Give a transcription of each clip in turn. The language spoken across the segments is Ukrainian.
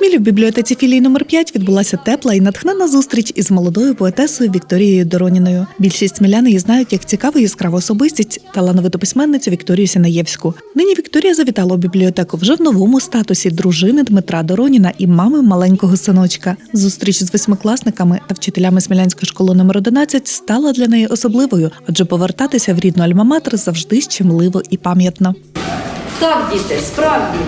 Смілі в бібліотеці філії номер 5 відбулася тепла і натхненна зустріч із молодою поетесою Вікторією Дороніною. Більшість смілян її знають як цікаву і яскраву особистість, талановиту письменницю Вікторію Сінаєвську. Нині Вікторія завітала у бібліотеку вже в новому статусі дружини Дмитра Дороніна і мами маленького синочка. Зустріч з восьмикласниками та вчителями Смілянської школи номер 11 стала для неї особливою, адже повертатися в рідну альма-матер завжди щемливо і пам'ятно. Так, діти, справді.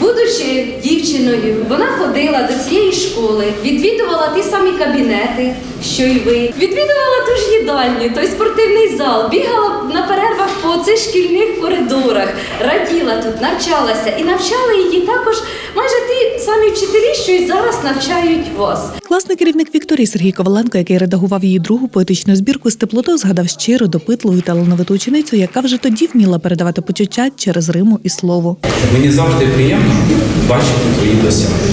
Будучи дівчиною, вона ходила до цієї школи, відвідувала ті самі кабінети, що й ви, відвідувала ту ж їдальню, той спортивний зал, бігала на перервах по цих шкільних коридорах, раділа тут, навчалася. І навчали її також майже вчителі, що й зараз навчають вас. Класний керівник Вікторії Сергій Коваленко, який редагував її другу поетичну збірку, з теплотою згадав щиро, допитливу і талановиту ученицю, яка вже тоді вміла передавати почуття через риму і слово. Мені завжди приємно бачити твої досягнення.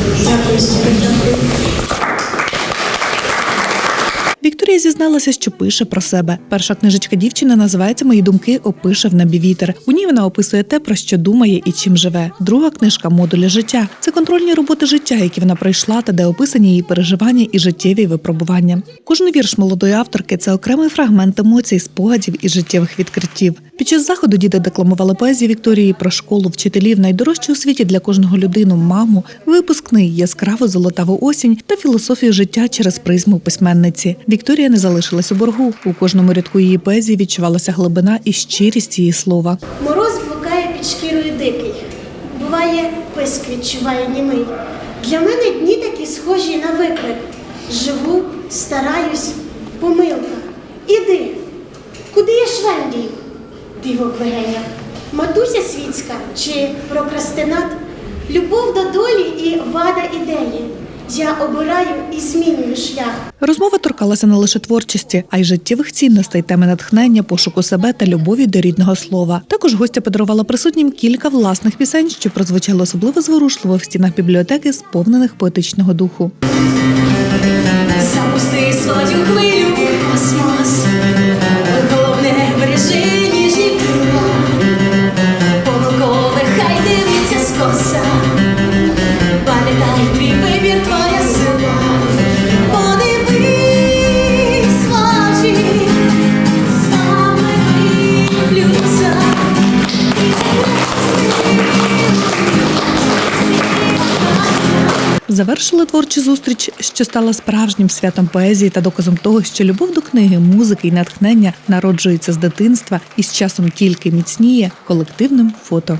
Вікторія зізналася, що пише про себе. Перша книжечка дівчини називається Мої думки опише в небі вітер. У ній вона описує те, про що думає і чим живе. Друга книжка Модулі життя. Це контрольні роботи життя, які вона пройшла, та де описані її переживання і життєві випробування. Кожен вірш молодої авторки це окремий фрагмент емоцій, спогадів і життєвих відкриттів. Під час заходу діти декламували поезію Вікторії про школу, вчителів, найдорожчу у світі для кожного людину, маму, випускний, яскраву золотаву осінь та філософію життя через призму письменниці. Вікторія не залишилась у боргу. У кожному рядку її поезії відчувалася глибина і щирість її слова. Мороз блукає під шкірою дикий. Буває, писк відчуває німий. Для мене дні такі схожі на виклик. Живу, стараюсь, помилка. Іди. Куди я швендію? Диво вигеня. Матуся світська чи прокрастинат? Любов до долі і вада ідеї. Я обираю і змінюю шлях. Розмова торкалася не лише творчості, а й життєвих цінностей, теми натхнення, пошуку себе та любові до рідного слова. Також гостя подарувала присутнім кілька власних пісень, що прозвучали особливо зворушливо в стінах бібліотеки, сповнених поетичного духу. Завершили творчу зустріч, що стала справжнім святом поезії та доказом того, що любов до книги, музики і натхнення народжується з дитинства і з часом тільки міцніє колективним фото.